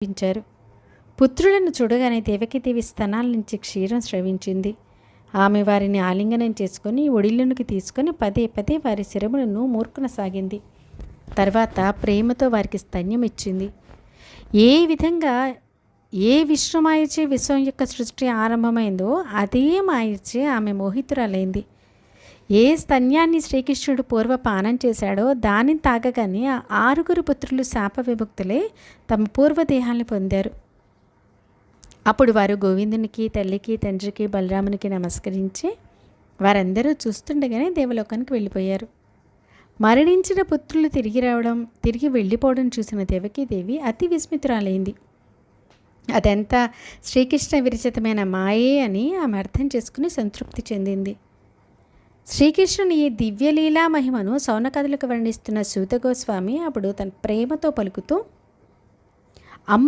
పంపించారు పుత్రులను చూడగానే దేవకీదేవి స్తనాల నుంచి క్షీరం స్రవించింది. ఆమె వారిని ఆలింగనం చేసుకొని ఒడిలోనికి తీసుకొని పదే పదే వారి శిరములను మూర్ఖనసాగింది తర్వాత ప్రేమతో వారికి స్తన్యం ఇచ్చింది. ఏ విధంగా ఏ విశ్వమాయచే విశ్వం యొక్క సృష్టి ఆరంభమైందో అదే మాయచే ఆమె మోహితురాలైంది. ఏ స్తన్యాన్ని శ్రీకృష్ణుడు పూర్వ పానం చేశాడో దానిని తాగగానే ఆరుగురు పుత్రులు శాప విభక్తులే తమ పూర్వదేహాన్ని పొందారు. అప్పుడు వారు గోవిందునికి తల్లికి తండ్రికి బలరామునికి నమస్కరించి వారందరూ చూస్తుండగానే దేవలోకానికి వెళ్ళిపోయారు. మరణించిన పుత్రులు తిరిగి రావడం తిరిగి వెళ్ళిపోవడం చూసిన దేవకీదేవి అతి విస్మితురాలైంది. అదంతా శ్రీకృష్ణ విరచితమైన మాయే అని ఆమె అర్థం చేసుకుని సంతృప్తి చెందింది. శ్రీకృష్ణుని ఈ దివ్యలీలా మహిమను సౌనకథలకు వర్ణిస్తున్న సూత గోస్వామి అప్పుడు తన ప్రేమతో పలుకుతూ అమృత